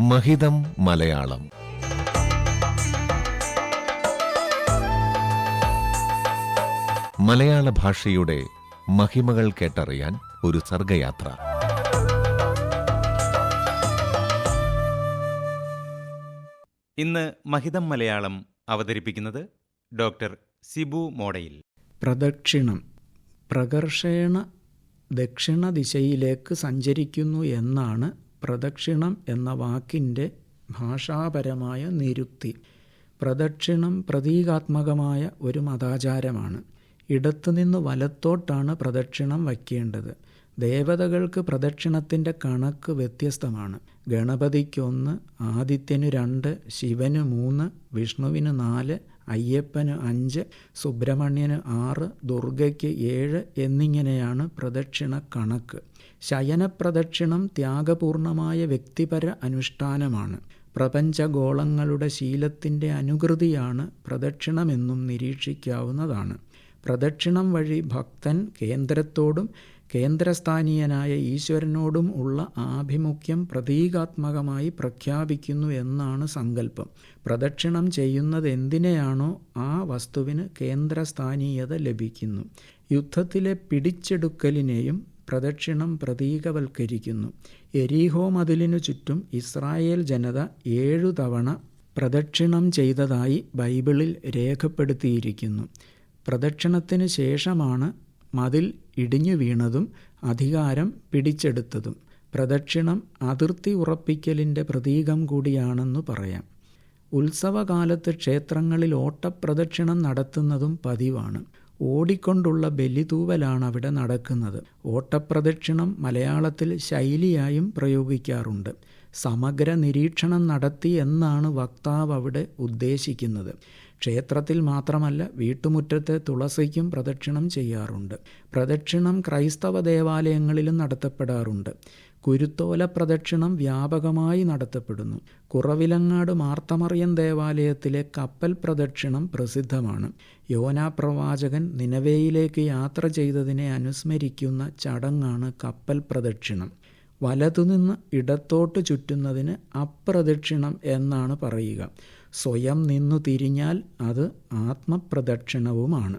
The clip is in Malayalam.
മഹിതം മലയാളം. മലയാള ഭാഷയുടെ മഹിമകൾ കേട്ടറിയാൻ ഒരു സർഗയാത്ര. ഇന്ന് മഹിതം മലയാളം അവതരിപ്പിക്കുന്നത് ഡോക്ടർ സിബു മോഡയിൽ. പ്രദക്ഷിണം. പ്രകർഷേണ ദക്ഷിണ ദിശയിലേക്ക് സഞ്ചരിക്കുന്നു എന്നാണ് പ്രദക്ഷിണം എന്ന വാക്കിന്റെ ഭാഷാപരമായ നിരുക്തി. പ്രദക്ഷിണം പ്രതീകാത്മകമായ ഒരു മതാചാരമാണ്. ഇടത്തുനിന്ന് വലത്തോട്ടാണ് പ്രദക്ഷിണം വയ്ക്കേണ്ടത്. ദേവതകൾക്ക് പ്രദക്ഷിണത്തിന്റെ കണക്ക് വ്യത്യസ്തമാണ്. ഗണപതിക്കൊന്ന് ആദിത്യന് രണ്ട് ശിവന് മൂന്ന് വിഷ്ണുവിന് നാല് അയ്യപ്പന് അഞ്ച് സുബ്രഹ്മണ്യന് ആറ് ദുർഗയ്ക്ക് ഏഴ് എന്നിങ്ങനെയാണ് പ്രദക്ഷിണ കണക്ക്. ശയനപ്രദക്ഷിണം ത്യാഗപൂർണമായ വ്യക്തിപര അനുഷ്ഠാനമാണ്. പ്രപഞ്ചഗോളങ്ങളുടെ ശീലത്തിന്റെ അനുകൃതിയാണ് പ്രദക്ഷിണമെന്നും നിരീക്ഷിക്കാവുന്നതാണ്. പ്രദക്ഷിണം വഴി ഭക്തൻ കേന്ദ്രത്തോടും കേന്ദ്രസ്ഥാനീയനായ ഈശ്വരനോടും ഉള്ള ആഭിമുഖ്യം പ്രതീകാത്മകമായി പ്രഖ്യാപിക്കുന്നു എന്നാണ് സങ്കല്പം. പ്രദക്ഷിണം ചെയ്യുന്നത് എന്തിനെയാണോ ആ വസ്തുവിന് കേന്ദ്രസ്ഥാനീയത ലഭിക്കുന്നു. യുദ്ധത്തിലെ പിടിച്ചെടുക്കലിനെയും പ്രദക്ഷിണം പ്രതീകവൽക്കരിക്കുന്നു. എരീഹോ മതിലിനു ചുറ്റും ഇസ്രായേൽ ജനത ഏഴു തവണ പ്രദക്ഷിണം ചെയ്തതായി ബൈബിളിൽ രേഖപ്പെടുത്തിയിരിക്കുന്നു. പ്രദക്ഷിണത്തിന് ശേഷമാണ് മതിൽ ഇടിഞ്ഞു വീണതും അധികാരം പിടിച്ചെടുത്തതും പ്രദക്ഷിണം അതിർത്തി ഉറപ്പിക്കലിന്റെ പ്രതീകം കൂടിയാണെന്ന് പറയാം. ഉത്സവകാലത്ത് ക്ഷേത്രങ്ങളിൽ ഓട്ടപ്രദക്ഷിണം നടത്തുന്നതും പതിവാണ്. ഓടിക്കൊണ്ടുള്ള ബലിതൂവലാണ് അവിടെ നടക്കുന്നത്. ഓട്ടപ്രദക്ഷിണം മലയാളത്തിൽ ശൈലിയായും പ്രയോഗിക്കാറുണ്ട്. സമഗ്ര നിരീക്ഷണം നടത്തി എന്നാണ് വക്താവ് അവിടെ ഉദ്ദേശിക്കുന്നത്. ക്ഷേത്രത്തിൽ മാത്രമല്ല വീട്ടുമുറ്റത്തെ തുളസിക്കും പ്രദക്ഷിണം ചെയ്യാറുണ്ട്. പ്രദക്ഷിണം ക്രൈസ്തവ ദേവാലയങ്ങളിലും നടത്തപ്പെടാറുണ്ട്. കുരുത്തോല പ്രദക്ഷിണം വ്യാപകമായി നടത്തപ്പെടുന്നു. കുറവിലങ്ങാട് മാർത്തമറിയൻ ദേവാലയത്തിലെ കപ്പൽ പ്രദക്ഷിണം പ്രസിദ്ധമാണ്. യോനാ പ്രവാചകൻ നിലവേയിലേക്ക് യാത്ര ചെയ്തതിനെ അനുസ്മരിക്കുന്ന ചടങ്ങാണ് കപ്പൽ പ്രദക്ഷിണം. വലതുനിന്ന് ഇടത്തോട്ട് ചുറ്റുന്നതിന് അപ്രദക്ഷിണം എന്നാണ് പറയുക. സ്വയം നിന്നു തിരിഞ്ഞാൽ അത് ആത്മപ്രദക്ഷിണവുമാണ്.